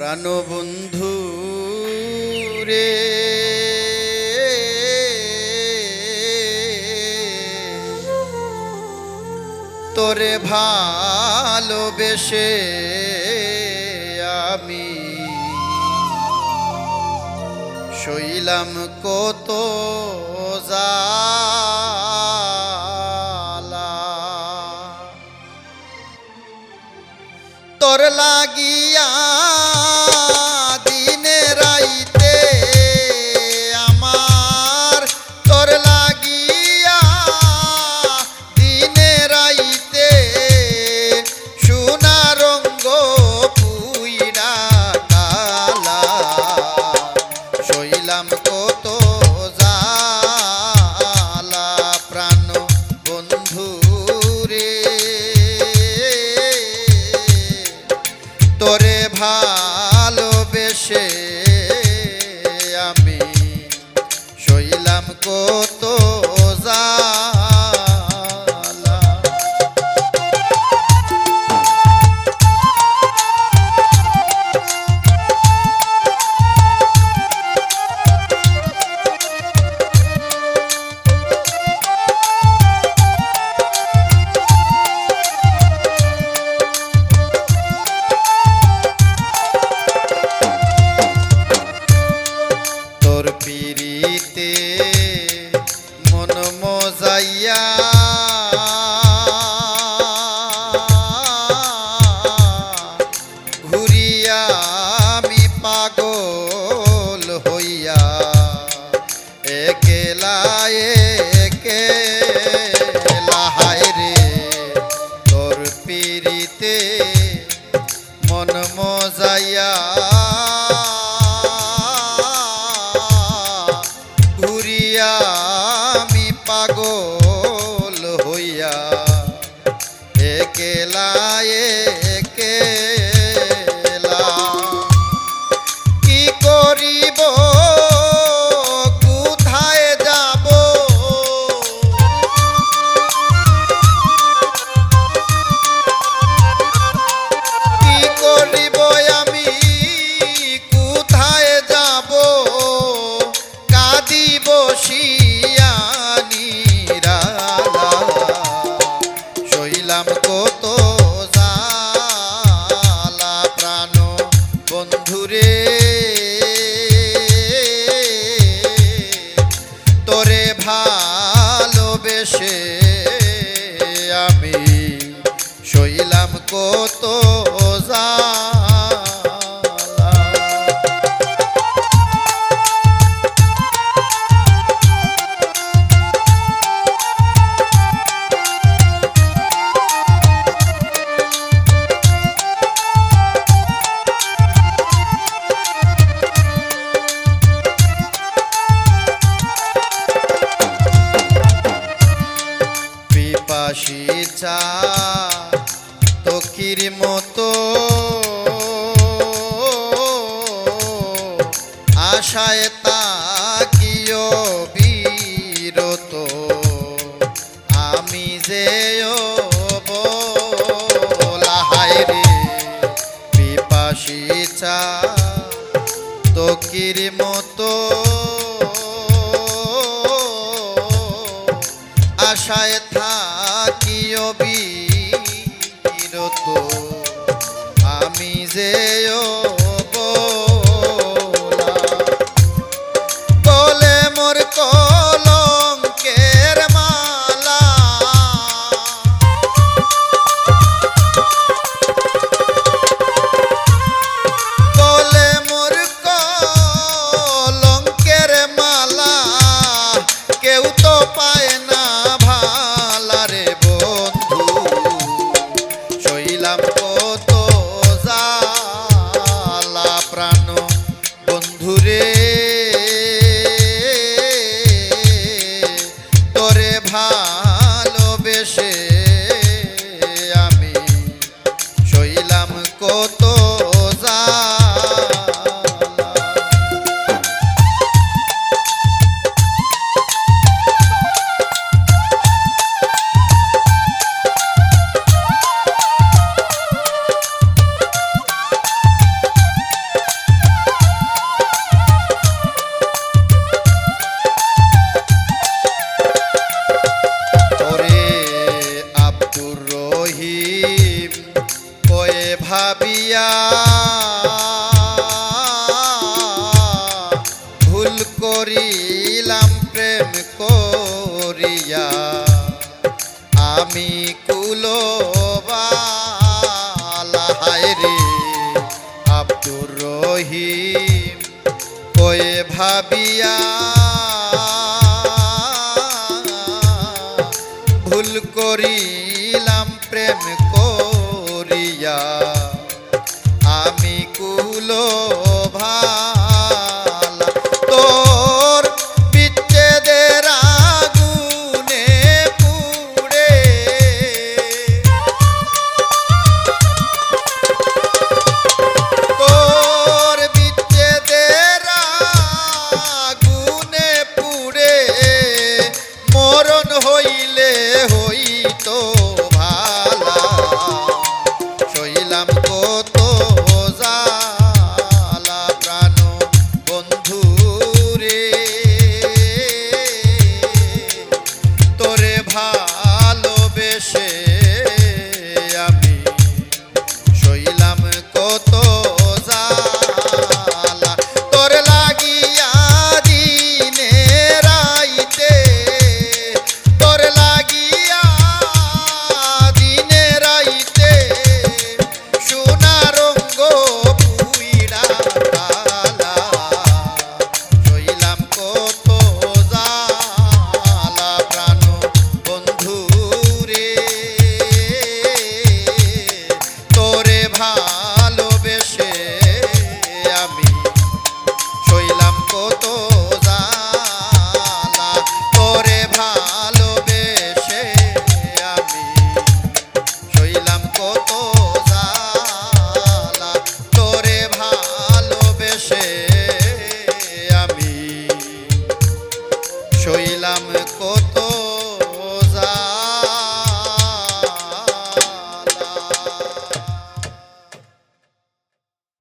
প্রাণবন্ধু রে। তোরে ভালোবেসে আমি শৈলাম কত জালা তোর লাগিয়া মজাইয়া ঘুরিয়া আমি পাগল হইয়া একেলা একেলা হায় রে। তোর পিড়িতে মন মজাইয়া ঘুরিয়া আশায় তাকিও বিরত। আমি যে বলাহাই রে পিপাসী চা তকির মতো। আশায় থাকিও বিরত। আমি যে Ленина. দিয়া ভুল করিলাম, প্রেম করিয়া। আমি কুল রে। আব্দুর রহিম কয়ে ভাবিয়া, ভুল করিলাম, প্রেম